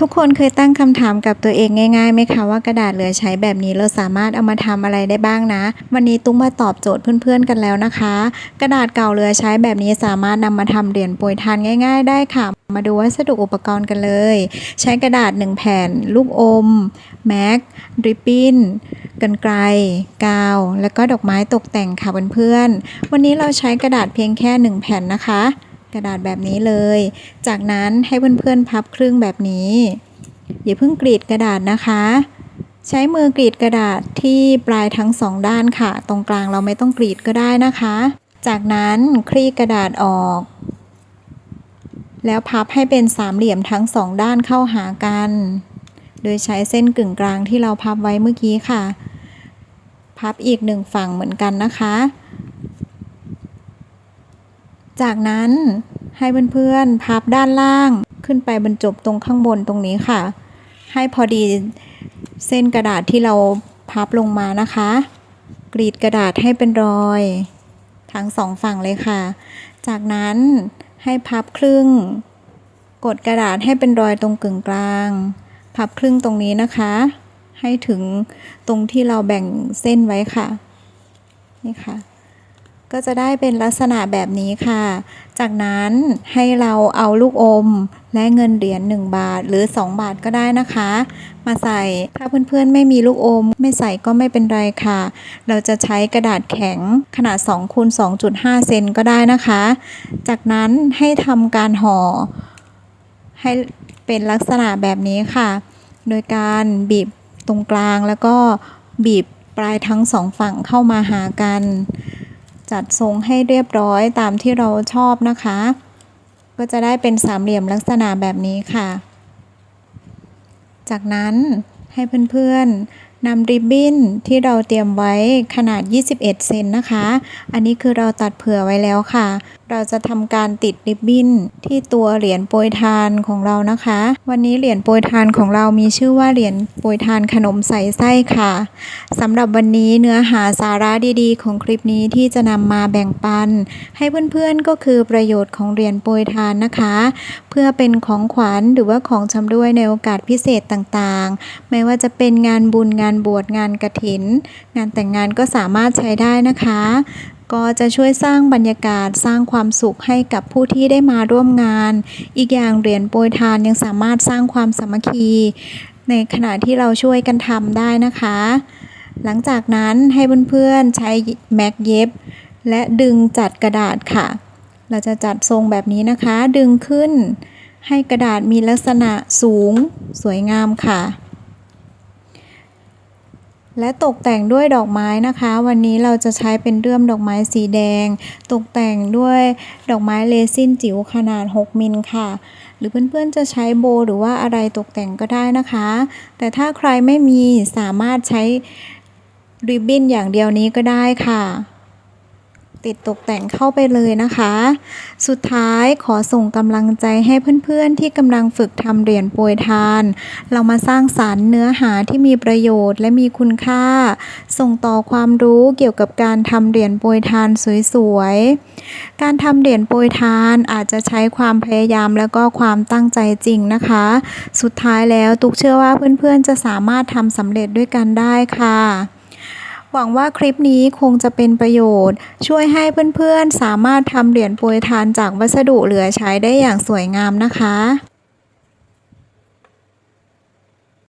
ทุกคนเคยตั้งคำถามกับตัวเองง่ายๆไหมคะว่ากระดาษเหลือใช้แบบนี้เราสามารถเอามาทำอะไรได้บ้างนะ วันนี้ตุ้งมาตอบโจทย์เพื่อนๆกันแล้วนะคะ กระดาษเก่าเหลือใช้แบบนี้สามารถนำมาทำเหรียญโปรยทานง่าย ๆ ได้ค่ะ มาดูวัสดุอุปกรณ์กันเลย ใช้กระดาษ 1 แผ่น ลูกอม แม็กริบบิ้นกันไกล กาว แล้วก็ดอกไม้ตกแต่งค่ะเพื่อนๆวันนี้เราใช้กระดาษเพียงแค่ 1 แผ่นนะคะ กระดาษแบบนี้เลย จากนั้นให้เพื่อนๆพับครึ่งแบบนี้ อย่าเพิ่งกรีดกระดาษนะคะ ใช้มือกรีดกระดาษที่ปลายทั้งสองด้านค่ะ ตรงกลางเราไม่ต้องกรีดก็ได้นะคะ จากนั้นคลี่กระดาษออก แล้วพับให้เป็นสามเหลี่ยมทั้งสองด้านเข้าหากัน โดยใช้เส้นกึ่งกลางที่เราพับไว้เมื่อกี้ค่ะ พับอีกหนึ่งฝั่งเหมือนกันนะคะ จากนั้นให้เพื่อนๆพับด้านล่างขึ้นไปบรรจบตรงข้างบนตรงนี้ค่ะ ให้พอดีเส้นกระดาษที่เราพับลงมานะคะ กรีดกระดาษให้เป็นรอยทั้งสองฝั่งเลยค่ะ จากนั้นให้พับครึ่ง กดกระดาษให้เป็นรอยตรงกึ่งกลาง พับครึ่งตรงนี้นะคะ ให้ถึงตรงที่เราแบ่งเส้นไว้ค่ะ นี่ค่ะ ก็จะได้เป็นลักษณะแบบนี้ค่ะ จากนั้นให้เราเอาลูกอมและเงินเหรียญ1บาทหรือ 2 บาทก็ได้นะคะ มาใส่ถ้าเพื่อนๆไม่มีลูกอม ไม่ใส่ก็ไม่เป็นไรค่ะ เราจะใช้กระดาษแข็งขนาด2คูณ2.5 เซนก็ได้นะคะ จากนั้นให้ทำการห่อ ให้เป็นลักษณะแบบนี้ค่ะ โดยการบีบตรงกลางแล้วก็บีบปลายทั้งสองฝั่งเข้ามาหากัน จัดทรงให้เรียบร้อยตามที่เราชอบนะคะ ก็จะได้เป็นสามเหลี่ยมลักษณะแบบนี้ค่ะ จากนั้นให้เพื่อนๆ นำริบบิ้นที่เราเตรียมไว้ขนาด 21 เซนนะคะ อันนี้คือเราตัดเผื่อไว้แล้วค่ะ เราจะทำการติดริบบิ้นที่ตัวเหรียญโปรยทานของเรานะคะ วันนี้เหรียญโปรยทานของเรามีชื่อว่าเหรียญโปรยทานขนมใส่ไส้ค่ะสำหรับวันนี้เนื้อหาสาระดีๆ ของคลิปนี้ที่จะนำมาแบ่งปัน ให้เพื่อนๆก็คือประโยชน์ของเหรียญโปรยทานนะคะ เพื่อเป็นของขวัญหรือว่าของชำร่วยในโอกาสพิเศษต่างๆ ไม่ว่าจะเป็นงานบุญงานานบวชงานกระถิน งานแต่งงานก็สามารถใช้ได้นะคะ ก็จะช่วยสร้างบรรยากาศสร้างความสุขให้กับผู้ที่ได้มาร่วมงาน อีกอย่างเหรียญโปรยทานยังสามารถสร้างความสามัคคี ในขณะที่เราช่วยกันทำได้นะคะ หลังจากนั้นให้เพื่อนๆใช้แม็กเย็บ และดึงจัดกระดาษค่ะ เราจะจัดทรงแบบนี้นะคะ ดึงขึ้นให้กระดาษมีลักษณะสูง สวยงามค่ะ และตกแต่งด้วยดอกไม้นะคะ วันนี้เราจะใช้เป็นเรื่อมดอกไม้สีแดง ตกแต่งด้วยดอกไม้เลซินจิ๋วขนาด 6 มิลค่ะ หรือเพื่อนๆจะใช้โบหรือว่าอะไรตกแต่งก็ได้นะคะ แต่ถ้าใครไม่มีสามารถใช้ริบบิ้นอย่างเดียวนี้ก็ได้ค่ะ ติดตกแต่งเข้าไปเลยนะคะ สุดท้ายขอส่งกำลังใจให้เพื่อนๆ ที่กำลังฝึกทำเหรียญโปรยทาน เรามาสร้างสารรค์เนื้อหาที่มีประโยชน์และมีคุณค่า ส่งต่อความรู้เกี่ยวกับการทำเหรียญโปรยทานสวยๆ การทำเหรียญโปรยทานอาจจะใช้ความพยายามแล้วก็ความตั้งใจจริงนะคะ สุดท้ายแล้วตุกเชื่อว่าเพื่อนๆ จะสามารถทำสำเร็จด้วยกันได้ค่ะ หวังว่าคลิปนี้คงจะเป็นประโยชน์ ช่วยให้เพื่อนๆสามารถทำเหรียญโปรยทานจากวัสดุเหลือใช้ได้อย่างสวยงามนะคะ